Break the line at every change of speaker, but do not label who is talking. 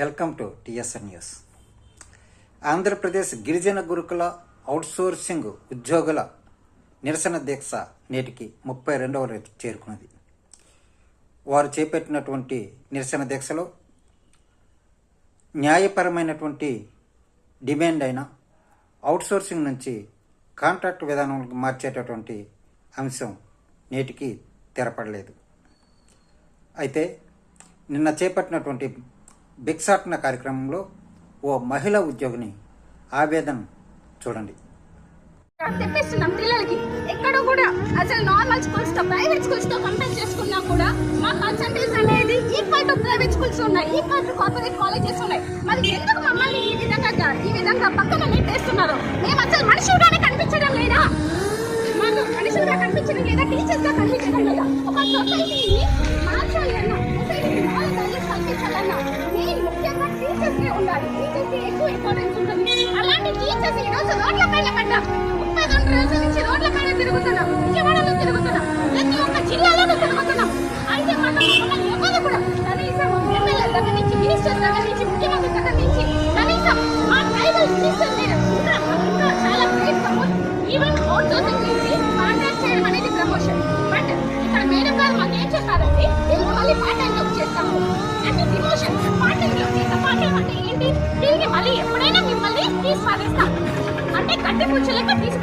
Welcome to TSN news. Andhra Pradesh గిరిజన గురుకుల outsourcing ఉద్యోగుల నిరసన దీక్ష నేటికి ముప్పై రెండవ రోజు చేరుకున్నది. వారు చేపట్టినటువంటి నిరసన దీక్షలో న్యాయపరమైనటువంటి డిమాండ్ అయిన అవుట్సోర్సింగ్ నుంచి కాంట్రాక్ట్ విధానాలకు మార్చేటటువంటి అంశం నేటికి తెరపడలేదు. అయితే నిన్న చేపట్టినటువంటి భిక్షాటన కార్యక్రమంలో ఓ మహిళా ఉద్యోగిని ఆవేదన చూడండి.
తెప్పిస్తున్నాం పిల్లలకి. ఎక్కడో కూడా అసలు నార్మల్ స్కూల్స్తో ప్రైవేట్ స్కూల్స్తో కంపేర్ చేసుకున్నా కూడా మా పర్సంటేజ్ అనేది ఈక్వల్ టు ప్రైవేట్ స్కూల్స్ ఉన్నాయి ఈక్వల్ టు కార్పొరేట్ కాలేజెస్ ఉన్నాయి. మరి ఎందుకు మమ్మల్ని ఈ విధంగా ఈ విధంగా పక్కన నెట్టేస్తున్నారు? మేము అసలు మనుషులుగానే కనిపించడం లేదా? మాకు మనుషులుగా కనిపించడం లేదా? టీచర్స్గా కనిపించడం లేదా? ఒక సొసైటీని టీచర్స్ ఉండాలి. టీచర్స్ ఎక్కువ ఇంపార్టెన్స్ ఉంటుంది. అలాంటి టీచర్స్ ఈ రోజు రోడ్ల పైన పడ్డాం. ముప్పై రెండు రోజుల నుంచి రోడ్ల పైన తిరుగుతున్నాం. విజయవాడలో తిరుగుతున్నాం. ప్రతి ఒక్క జిల్లాలోనూ తిరుగుతున్నాం. అయితే కూడా కనీసం ఎమ్మెల్యే దగ్గర నుంచి దగ్గర నుంచి ముఖ్యమంత్రి దగ్గర నుంచి కనీసం మా ట్రైబల్ ఇంకా ఇంకా చాలా గ్రేట్ ఈవెన్ అవుట్ సోర్సింగ్ నుంచి కాంటాక్ట్ చేయడం అనేది ప్రమోషన్ తిరిగి మళ్ళీ ఎప్పుడైనా మిమ్మల్ని తీసి పారేస్తాం. అంటే కట్టి పుచ్చలేక తీసి